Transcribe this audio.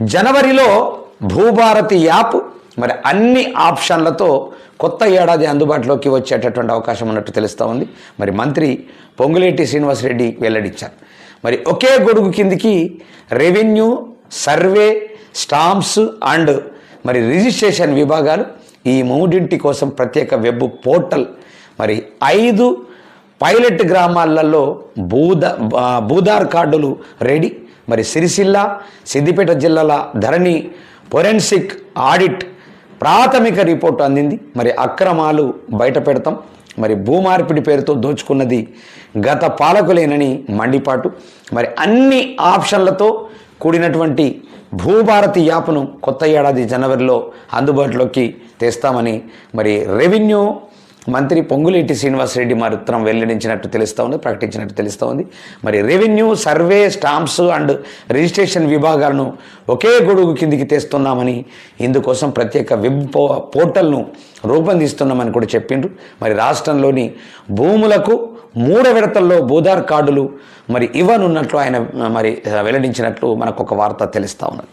జనవరిలో భూభారతి యాప్ మరి అన్ని ఆప్షన్లతో కొత్త ఏడాది అందుబాటులోకి వచ్చేటటువంటి అవకాశం ఉన్నట్టు తెలుస్తూ ఉంది. మరి మంత్రి పొంగులేటి శ్రీనివాసరెడ్డి వెల్లడించారు. మరి ఒకే గొడుగు కిందికి రెవెన్యూ సర్వే స్టాంప్స్ అండ్ మరి రిజిస్ట్రేషన్ విభాగాలు ఈ మూడింటి కోసం ప్రత్యేక వెబ్ పోర్టల్ మరి ఐదు పైలట్ గ్రామాలలో భూద భూదార్ కార్డులు రెడీ. మరి సిరిసిల్ల సిద్దిపేట జిల్లాల ధరణి ఫొరెన్సిక్ ఆడిట్ ప్రాథమిక రిపోర్టు అందింది. మరి అక్రమాలు బయట పెడతాం. మరి భూమార్పిడి పేరుతో దోచుకున్నది గత పాలకులేనని మండిపాటు. మరి అన్ని ఆప్షన్లతో కూడినటువంటి భూభారతి యాప్ను కొత్త ఏడాది జనవరిలో అందుబాటులోకి తెస్తామని మరి రెవెన్యూ మంత్రి పొంగులేటి శ్రీనివాసరెడ్డి మరి ఉత్తరం వెల్లడించినట్టు తెలుస్తూ ఉంది ప్రకటించినట్టు తెలుస్తూ ఉంది. మరి revenue survey stamps and registration విభాగాలను ఒకే గొడుగు కిందికి తెస్తున్నామని ఇందుకోసం ప్రత్యేక వెబ్ పో పోర్టల్ను రూపొందిస్తున్నామని కూడా చెప్పిండ్రు. మరి రాష్ట్రంలోని భూములకు మూడు విడతల్లో భూదార్ కార్డులు మరి ఇవ్వనున్నట్లు ఆయన మరి వెల్లడించినట్లు మనకు ఒక వార్త తెలుస్తూ ఉన్నది.